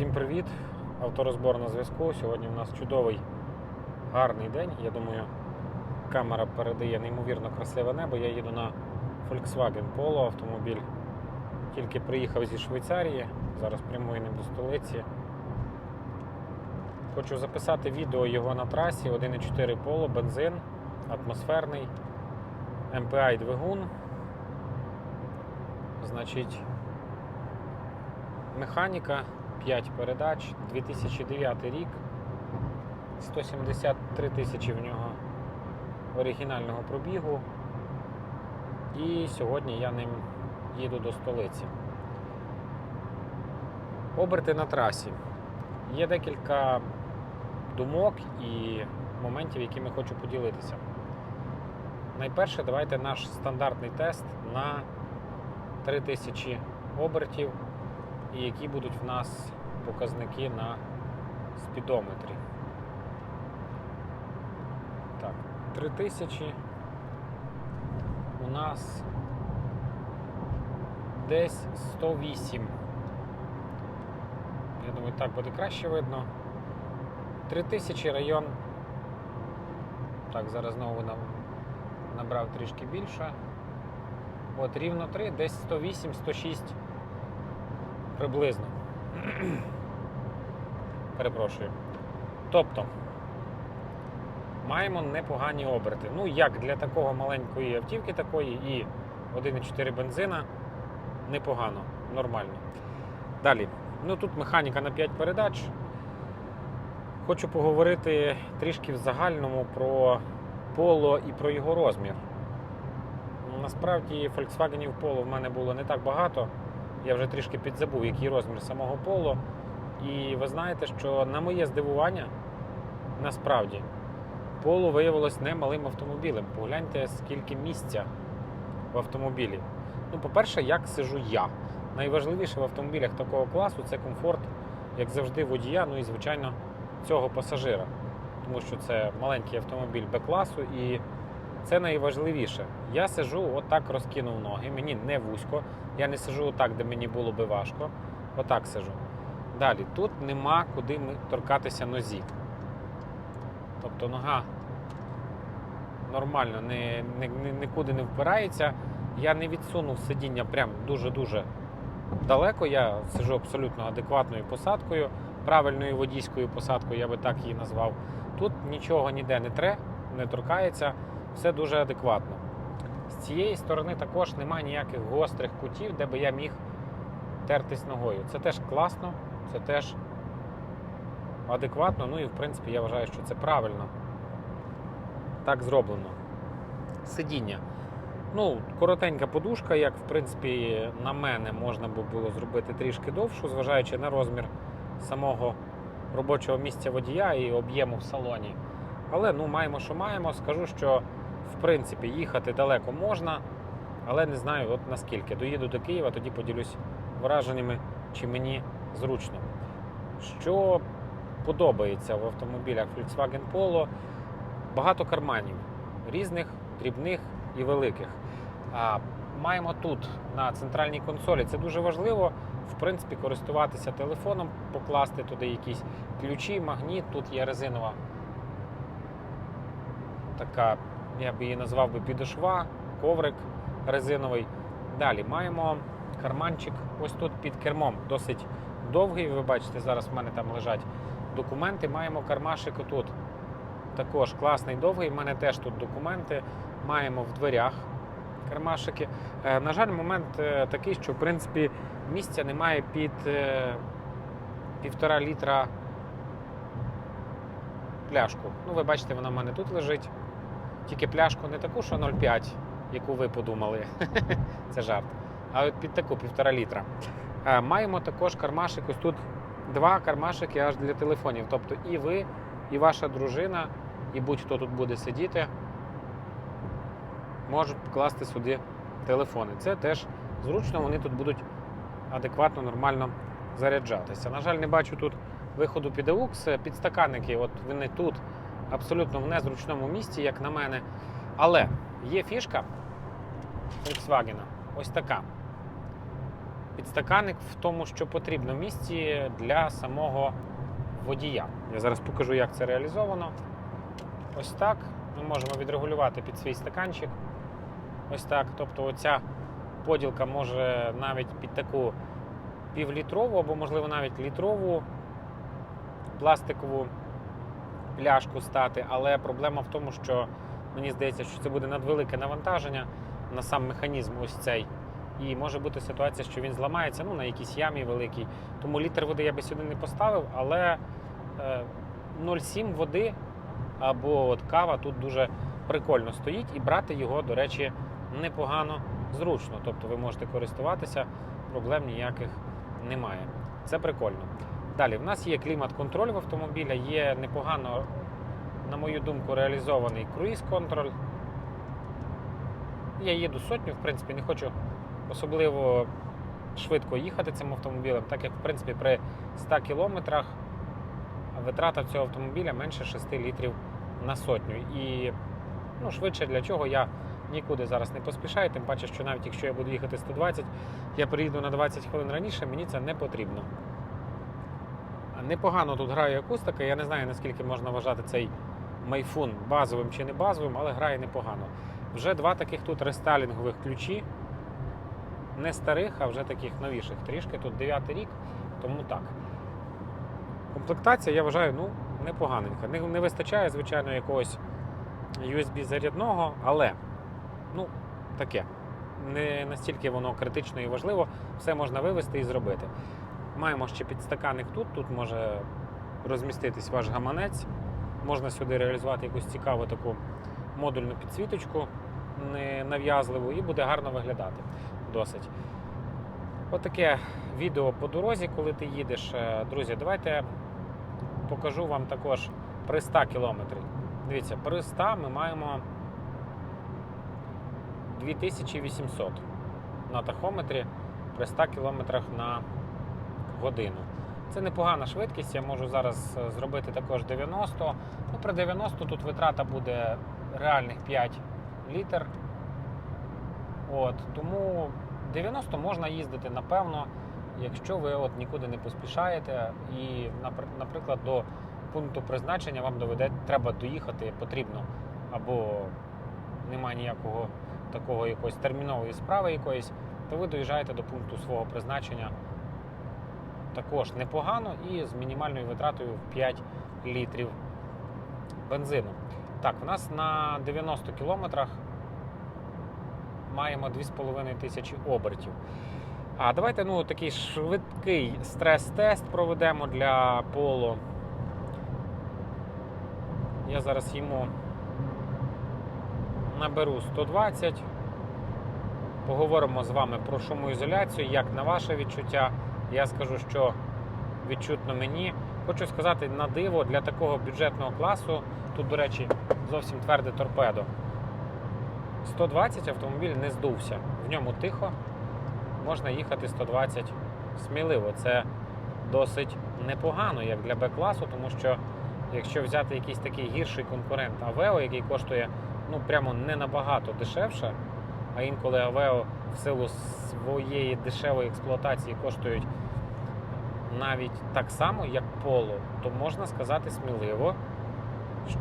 Всім привіт! Авторозбор на зв'язку. Сьогодні у нас чудовий, гарний день. Я думаю, камера передає неймовірно красиве небо. Я їду на Volkswagen Polo автомобіль. Тільки приїхав зі Швейцарії, зараз прямую ним до столиці. Хочу записати відео його на трасі 1.4 Polo, бензин, атмосферний, MPI двигун. Значить, Механіка 5 передач, 2009 рік, 173 тисячі в нього оригінального пробігу. І сьогодні я ним їду до столиці. Оберти на трасі. Є декілька думок і моментів, якими хочу поділитися. Найперше, давайте наш стандартний тест на 3000 обертів і які будуть в нас показники на спідометрі. Так, 3000 у нас десь 108. Я думаю, так буде краще видно. 3000 район. Так, зараз знову нам набрав трішки більше. От рівно 3, десь 108-106 приблизно. Перепрошую. Тобто, маємо непогані оберти. Ну, як для такого маленької автівки такої і 1,4 бензина непогано, нормально. Далі. Ну тут механіка на 5 передач. Хочу поговорити трішки в загальному про Polo і про його розмір. Насправді Volkswagen Polo в мене було не так багато. Я вже трішки підзабув, який розмір самого Polo. І ви знаєте, що на моє здивування, насправді, Polo виявилось немалим автомобілем. Погляньте, скільки місця в автомобілі. Ну, по-перше, як сижу я. Найважливіше в автомобілях такого класу це комфорт, як завжди, водія, ну і, звичайно, цього пасажира. Тому що це маленький автомобіль Б-класу і це найважливіше. Я сижу, отак розкинув ноги, мені не вузько. Я не сижу отак, де мені було би важко. Отак сижу. Далі, тут нема куди торкатися нозі. Тобто нога нормально не, не, не, нікуди не впирається. Я не відсунув сидіння прям дуже-дуже далеко. Я сижу абсолютно адекватною посадкою, правильною водійською посадкою, я би так її назвав. Тут нічого ніде не тре, не торкається, все дуже адекватно. Цієї сторони також немає ніяких гострих кутів, де би я міг тертись ногою. Це теж класно, це теж адекватно. Ну і в принципі я вважаю, що це правильно. Так зроблено. Сидіння. Ну, коротенька подушка, як в принципі на мене можна було зробити трішки довшу, зважаючи на розмір самого робочого місця водія і об'єму в салоні. Але ну маємо, що маємо. Скажу, що в принципі їхати далеко можна, але не знаю от наскільки. Доїду до Києва, тоді поділюсь враженнями, чи мені зручно. Що подобається в автомобілях Volkswagen Polo, багато карманів різних, дрібних і великих. А, маємо тут на центральній консолі. Це дуже важливо. В принципі, користуватися телефоном, покласти туди якісь ключі, магніт. Тут є резинова така, я би її назвав би підошва, коврик резиновий. Далі маємо карманчик ось тут під кермом, досить довгий. Ви бачите, зараз в мене там лежать документи. Маємо кармашик тут. Також класний довгий. У мене теж тут документи. Маємо в дверях кармашики. Е, на жаль, момент е, такий, що в принципі місця немає під е, півтора літра пляшку. Ну, ви бачите, вона в мене тут лежить. Тільки пляшку не таку, що 0,5, яку ви подумали. Це жарт. А от під таку півтора літра. Е, Маємо також кармашик. Ось тут два кармашики аж для телефонів. Тобто і ви, і ваша дружина, і будь-хто тут буде сидіти, можуть покласти сюди телефони. Це теж зручно, вони тут будуть адекватно, нормально заряджатися. На жаль, не бачу тут виходу під AUX. Підстаканники, от вони тут абсолютно в незручному місці, як на мене. Але є фішка Volkswagen ось така. підстаканник в тому, що потрібно місці для самого водія. Я зараз покажу, як це реалізовано. Ось так. Ми можемо відрегулювати під свій стаканчик. Ось так. Тобто оця поділка може навіть під таку півлітрову або, можливо, навіть літрову пластикову пляшку стати. Але проблема в тому, що мені здається, що це буде надвелике навантаження на сам механізм ось цей. І може бути ситуація, що він зламається ну, на якійсь ямі великій. Тому літр води я би сюди не поставив, але е, 0,7 води або от кава тут дуже прикольно стоїть, і брати його, до речі, непогано зручно. Тобто ви можете користуватися, проблем ніяких немає. Це прикольно. Далі, в нас є клімат-контроль в автомобіля, є непогано, на мою думку, реалізований круїз-контроль. Я їду сотню, в принципі, не хочу особливо швидко їхати цим автомобілем, так як в принципі при 100 кілометрах витрата цього автомобіля менше 6 літрів на сотню. І ну, швидше для чого я нікуди зараз не поспішаю, тим паче, що навіть якщо я буду їхати 120, я приїду на 20 хвилин раніше, мені це не потрібно. Непогано тут грає акустика. Я не знаю, наскільки можна вважати цей майфун базовим чи не базовим, але грає непогано. Вже два таких тут рестайлінгових ключі. Не старих, а вже таких новіших трішки. Тут 9 рік, тому так. Комплектація, я вважаю, ну, непоганенька. Не, не вистачає, звичайно, якогось USB зарядного, але ну, таке. Не настільки воно критично і важливо, все можна вивести і зробити. Маємо ще підстаканник тут, тут може розміститись ваш гаманець. Можна сюди реалізувати якусь цікаву таку модульну підсвіточку нав'язливу і буде гарно виглядати досить. Отаке відео по дорозі, коли ти їдеш. Е, Друзі, давайте покажу вам також при 100 кілометрів. Дивіться, при 100 ми маємо 2800 на тахометрі при 100 кілометрах на годину. Це непогана швидкість, я можу зараз е, зробити також 90. Ну, При 90 тут витрата буде реальних 5 літр. От, Тому 90 можна їздити, напевно, якщо ви от нікуди не поспішаєте і, наприклад, до пункту призначення вам доведе, треба доїхати потрібно, або немає ніякого такого якоїсь термінової справи якоїсь, то ви доїжджаєте до пункту свого призначення також непогано і з мінімальною витратою в 5 літрів бензину. Так, у нас на 90 кілометрах маємо 2,5 тисячі обертів. А давайте ну, такий швидкий стрес-тест проведемо для поло. Я зараз йому наберу 120. Поговоримо з вами про шумоізоляцію, як на ваше відчуття. Я скажу, що відчутно мені. Хочу сказати, на диво для такого бюджетного класу, тут, до речі, зовсім тверде торпедо. 120 автомобіль не здувся. В ньому тихо, можна їхати 120 сміливо. Це досить непогано, як для Б-класу, тому що якщо взяти якийсь такий гірший конкурент Авео, який коштує ну, прямо не набагато дешевше, а інколи Авео в силу своєї дешевої експлуатації коштують навіть так само, як Поло, то можна сказати сміливо,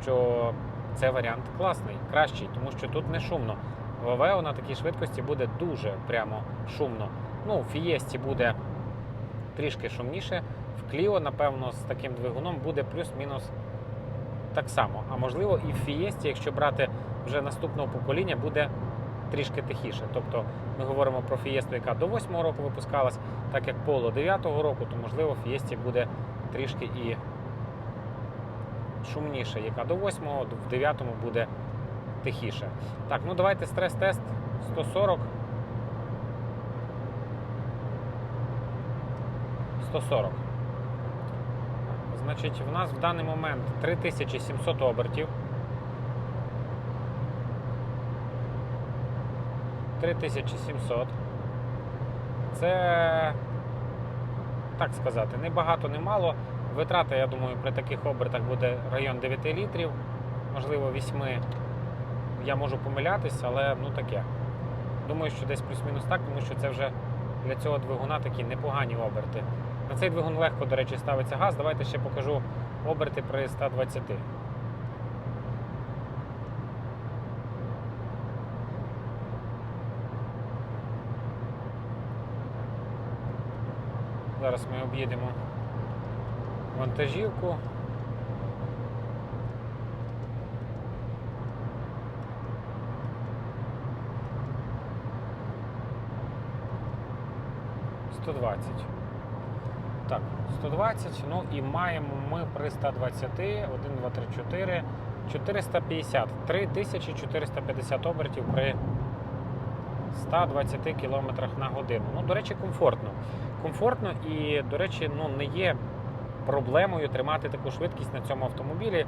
що це варіант класний, кращий, тому що тут не шумно. В Авео на такій швидкості буде дуже прямо шумно. Ну, в Фієсті буде трішки шумніше. В Кліо, напевно, з таким двигуном буде плюс-мінус так само. А можливо, і в Фієсті, якщо брати вже наступного покоління, буде трішки тихіше. Тобто ми говоримо про Фієсту, яка до 8-го року випускалась, так як Поло 9-го року, то можливо Фієсті буде трішки і шумніше, яка до 8-го, в 9-му буде тихіше. Так, ну давайте стрес-тест 140. 140. Значить, в нас в даний момент 3700 обертів. 3700. Це, так сказати, не багато, не мало. Витрата, я думаю, при таких обертах буде район 9 літрів, можливо, 8. Я можу помилятися, але ну таке. Думаю, що десь плюс-мінус так, тому що це вже для цього двигуна такі непогані оберти. На цей двигун легко, до речі, ставиться газ. Давайте ще покажу оберти при 120. Зараз ми об'їдемо вантажівку. Сто двадцять. Так, 120. Ну і маємо ми при 120, 1, 2, 3, 4, 450. 3450 обертів при 120 км на годину. Ну, до речі, комфортно. Комфортно і, до речі, ну, не є проблемою тримати таку швидкість на цьому автомобілі.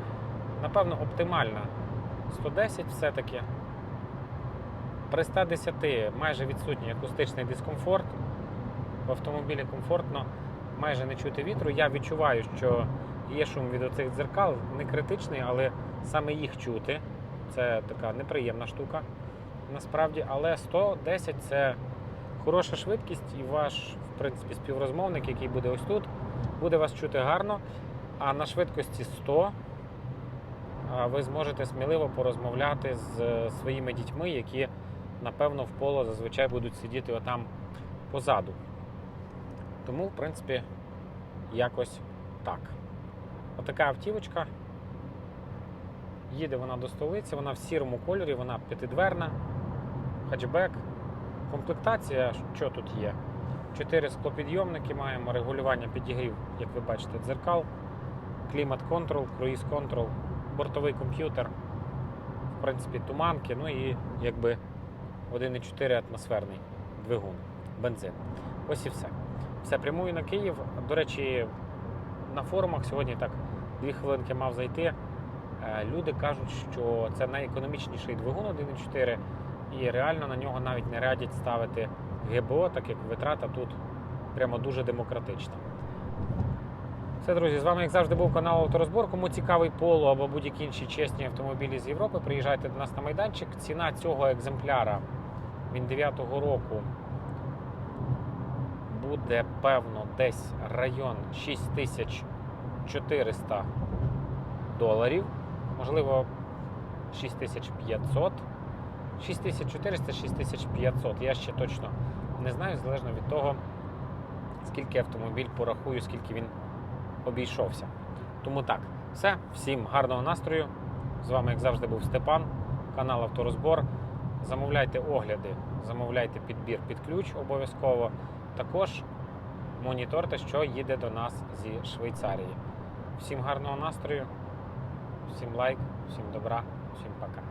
Напевно, оптимальна. 110 все-таки. При 110 майже відсутній акустичний дискомфорт. В автомобілі комфортно, майже не чути вітру. Я відчуваю, що є шум від оцих дзеркал, не критичний, але саме їх чути. Це така неприємна штука насправді. Але 110 це хороша швидкість, і ваш, в принципі, співрозмовник, який буде ось тут, буде вас чути гарно. А на швидкості 100 ви зможете сміливо порозмовляти з своїми дітьми, які, напевно, в поло зазвичай будуть сидіти отам позаду. Тому, в принципі, якось так. Отака автівочка. Їде вона до столиці, вона в сірому кольорі, вона п'ятидверна, хатчбек. Комплектація, що тут є? Чотири склопідйомники маємо, регулювання підігрів, як ви бачите, дзеркал, клімат-контрол, круїз-контрол, бортовий комп'ютер, в принципі, туманки, ну і якби 1,4 атмосферний двигун, бензин. Ось і все. Все, прямую на Київ. До речі, на форумах сьогодні так дві хвилинки мав зайти. Е, Люди кажуть, що це найекономічніший двигун 1.4, і реально на нього навіть не радять ставити ГБО, так як витрата тут прямо дуже демократична. Все, друзі, з вами, як завжди, був канал Авторозбор. Кому цікавий поло або будь-які інші чесні автомобілі з Європи, приїжджайте до нас на майданчик. Ціна цього екземпляра він 9-го року буде певно десь район 6400 доларів, можливо 6500. 6400-6500. Я ще точно не знаю, залежно від того, скільки автомобіль порахую, скільки він обійшовся. Тому так, все, всім гарного настрою. З вами, як завжди, був Степан, канал Авторозбор. Замовляйте огляди, замовляйте підбір під ключ обов'язково. Також моніторте, що їде до нас зі Швейцарії. Всім гарного настрою, всім лайк, всім добра, всім пока.